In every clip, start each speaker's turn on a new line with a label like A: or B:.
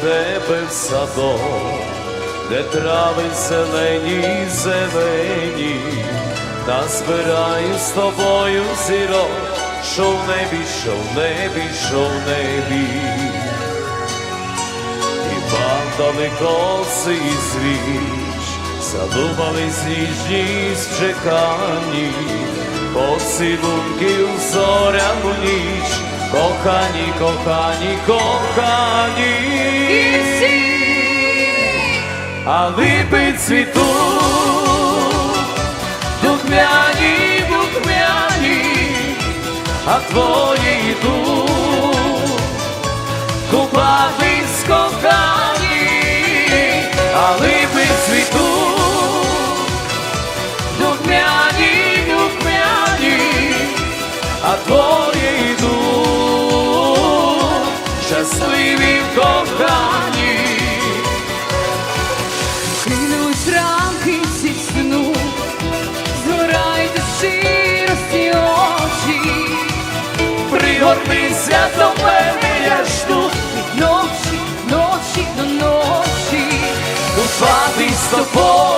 A: тебе в садок, де трави зелені, зелені, та збираю з тобою зірок, що в небі, що в небі, що в небі. І далеко і звіч, задумались ніжні з чеканні, поцілунків зоряну ніч, кохані, кохані, кохані,
B: І всі
A: а липи цвітуть, духмяні, духмяні, а твої йдуть купатись кохані, а липи цвітуть, духмяні, духмяні, а твої щасливі в коханні.
B: кинуть ранки зі сну, згорають душі рості очі,
A: Пригорнися до мене, я жду,
B: від ночі, ночі до ночі,
A: купатись з тобою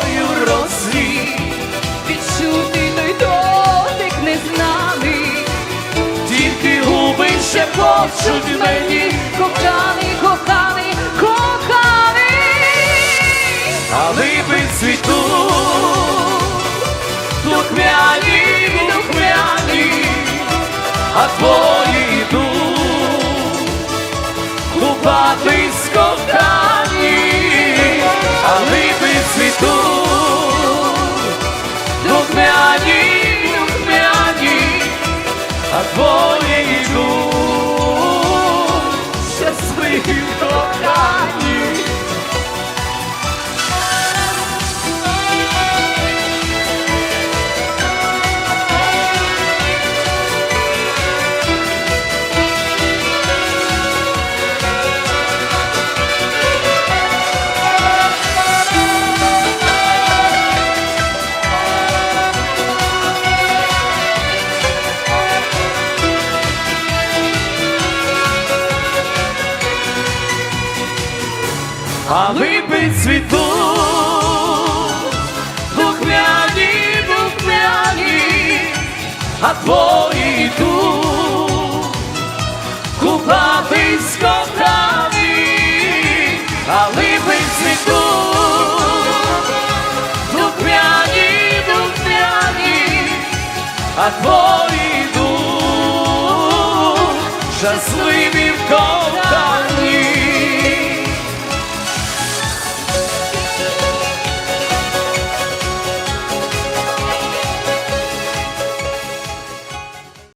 A: ще почуть мені,
B: коханий, коханий, коханий.
A: а липи цвітуть, духмяні, духмяні, а твої йдуть, купатись кохані, а липи цвітуть, духмяні, духмяні, а твої а липи цвітуть, духмяні, духмяні, а твої йдуть, купатись кохані, а липи цвітуть, духмяні, духмяні, а твої йдуть, щасливі в коханні.